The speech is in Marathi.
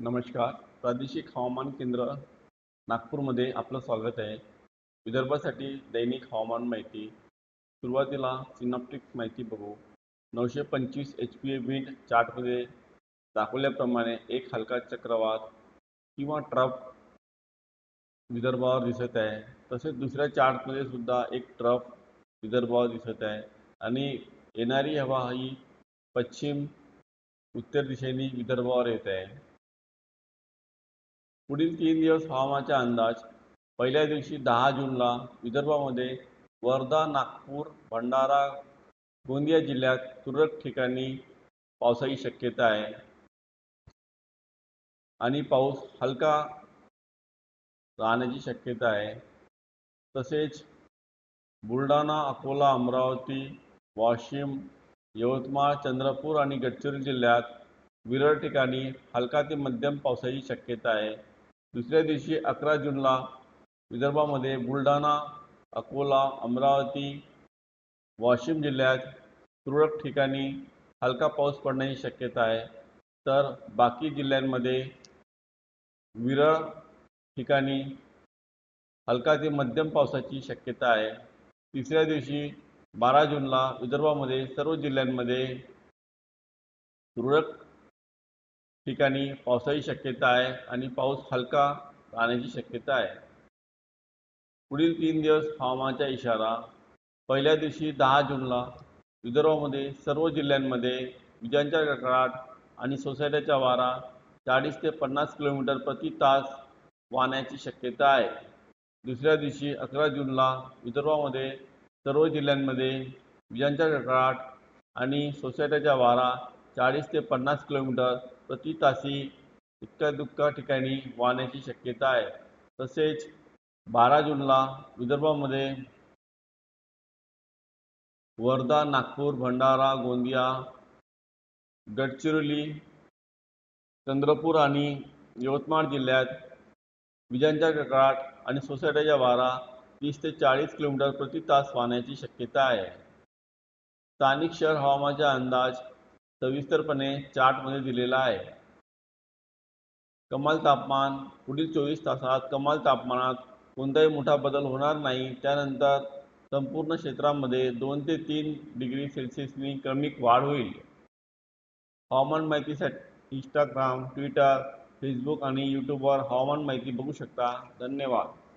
नमस्कार. प्रादेशिक हवामान केंद्र नागपूरमध्ये आपलं स्वागत आहे. विदर्भासाठी दैनिक हवामान माहिती. सुरुवातीला सिनॉप्टिक्स माहिती बघू. नऊशे पंचवीस एच पी ए विंड चार्टमध्ये दाखवल्याप्रमाणे एक हलका चक्रवात किंवा ट्रफ विदर्भावर दिसत आहे. तसेच दुसऱ्या चार्टमध्ये सुद्धा एक ट्रफ विदर्भावर दिसत आहे. आणि येणारी हवा ही पश्चिम उत्तर दिशेने विदर्भावर येत आहे. पुढील तीन दिवस हवामानाचा अंदाज. पहिल्या दिवशी दहा जूनला विदर्भामध्ये वर्धा नागपूर भंडारा गोंदिया जिल्ह्यात तुरळक ठिकाणी पावसाची शक्यता आहे. आणि पाऊस हलका राहण्याची शक्यता आहे. तसेच बुलढाणा अकोला अमरावती वाशिम यवतमाळ चंद्रपूर आणि गडचिरोली जिल्ह्यात विरळ ठिकाणी हलका ते मध्यम पावसाची शक्यता आहे. दुसऱ्या दिवशी अकरा जूनला विदर्भामध्ये बुलढाणा अकोला अमरावती वाशिम जिल्ह्यात तुरळक ठिकाणी हलका पाऊस पडण्याची शक्यता आहे. तर बाकी जिल्ह्यांमध्ये विरळ ठिकाणी हलका ते मध्यम पावसाची शक्यता आहे. तिसऱ्या दिवशी बारा जूनला विदर्भामध्ये सर्व जिल्ह्यांमध्ये तुरळक ठिकाणी पावसाची शक्यता आहे आणि पाऊस हलका राहण्याची शक्यता आहे. पुढील तीन दिवस हवामानाचा इशारा पहिल्या दिवशी दहा जूनला विदर्भामध्ये सर्व जिल्ह्यांमध्ये विजांच्या कडकडाट आणि सोसायट्याचा वारा चाळीस ते पन्नास किलोमीटर प्रति तास वाहण्याची शक्यता आहे. दुसऱ्या दिवशी अकरा जूनला विदर्भामध्ये सर्व जिल्ह्यांमध्ये विजांच्या कडकडाट आणि सोसायट्याचा वारा चाळीस ते पन्नास किलोमीटर प्रति तासी इतक्या दुक्का ठिकाणी वाहण्याची शक्यता आहे. तसेच बारा जूनला विदर्भामध्ये वर्धा नागपूर भंडारा गोंदिया गडचिरोली चंद्रपूर आणि यवतमाळ जिल्ह्यात विजांच्या कडकडाट आणि सोसायट्याच्या वारा तीस ते चाळीस किलोमीटर प्रति तास वाहण्याची शक्यता आहे. स्थानिक शहर हवामानाचा अंदाज सविस्तरपणे चार्टमध्ये दिलेला आहे. कमाल तापमान पुढील चोवीस तासात कमाल तापमानात कोणताही मोठा बदल होणार नाही. त्यानंतर संपूर्ण क्षेत्रामध्ये दोन ते तीन डिग्री सेल्सिअसनी क्रमिक वाढ होईल. हवामान माहितीसाठी इंस्टाग्राम ट्विटर फेसबुक आणि यूट्यूबवर हवामान माहिती बघू शकता. धन्यवाद.